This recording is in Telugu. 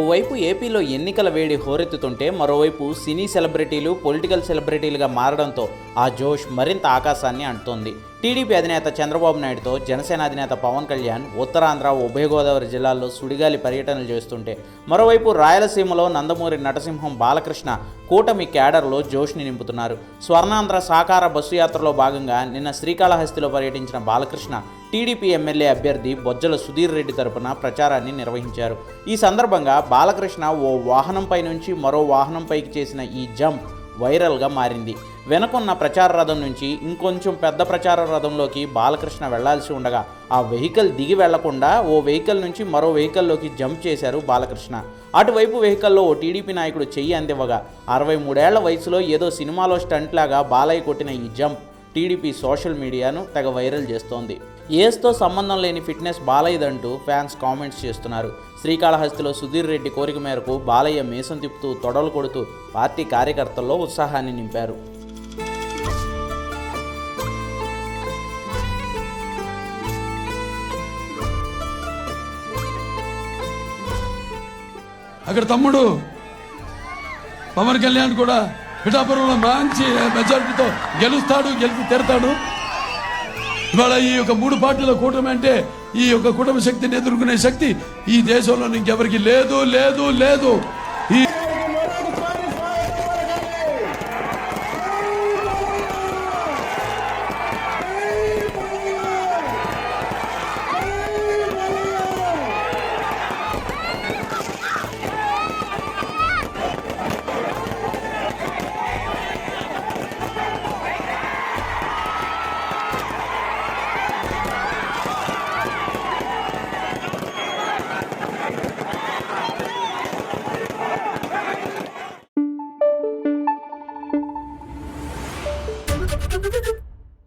ఓవైపు ఏపీలో ఎన్నికల వేడి హోరెత్తుతుంటే మరోవైపు సినీ సెలబ్రిటీలు పొలిటికల్ సెలబ్రిటీలుగా మారడంతో ఆ జోష్ మరింత ఆకాశాన్ని అంటుతోంది. టీడీపీ అధినేత చంద్రబాబు నాయుడుతో జనసేన అధినేత పవన్ కళ్యాణ్ ఉత్తరాంధ్ర ఉభయ గోదావరి జిల్లాల్లో సుడిగాలి పర్యటనలు చేస్తుంటే మరోవైపు రాయలసీమలో నందమూరి నటసింహం బాలకృష్ణ కూటమి క్యాడర్లో జోష్ని నింపుతున్నారు. స్వర్ణాంధ్ర సాకార బస్సు యాత్రలో భాగంగా నిన్న శ్రీకాళహస్తిలో పర్యటించిన బాలకృష్ణ టీడీపీ ఎమ్మెల్యే అభ్యర్థి బొజ్జల సుధీర్ రెడ్డి తరపున ప్రచారాన్ని నిర్వహించారు. ఈ సందర్భంగా బాలకృష్ణ ఓ వాహనంపై నుంచి మరో వాహనంపైకి చేసిన ఈ జంప్ వైరల్గా మారింది. వెనకున్న ప్రచార రథం నుంచి ఇంకొంచెం పెద్ద ప్రచార రథంలోకి బాలకృష్ణ వెళ్ళాల్సి ఉండగా ఆ వెహికల్ దిగి వెళ్ళకుండా ఓ వెహికల్ నుంచి మరో వెహికల్లోకి జంప్ చేశారు బాలకృష్ణ. అటువైపు వెహికల్లో ఓ టీడీపీ నాయకుడు చెయ్యి అందివ్వగా అరవై మూడేళ్ళ వయసులో ఏదో సినిమాలో స్టంట్ లాగా బాలయ్య కొట్టిన ఈ జంప్ టీడీపీ సోషల్ మీడియాను తెగ వైరల్ చేస్తోంది. ఏస్తో సంబంధం లేని ఫిట్నెస్ బాలయ్యదంటూ ఫ్యాన్స్ కామెంట్స్ చేస్తున్నారు. శ్రీకాళహస్తిలో సుధీర్ రెడ్డి కోరిక మేరకు బాలయ్య మీసం తిప్పుతూ తొడలు కొడుతూ పార్టీ కార్యకర్తల్లో ఉత్సాహాన్ని నింపారు. అక్కడ తమ్ముడు పవన్ కళ్యాణ్ కూడా పిఠాపురంలో మంచి మెజారిటీతో గెలుస్తాడు గెలిచి తెరతాడు. ఇవాళ ఈ యొక్క మూడు పార్టీల కూటమి అంటే ఈ యొక్క కుటుంబ శక్తిని ఎదుర్కొనే శక్తి ఈ దేశంలో ఇంకెవరికి లేదు లేదు లేదు. ఈ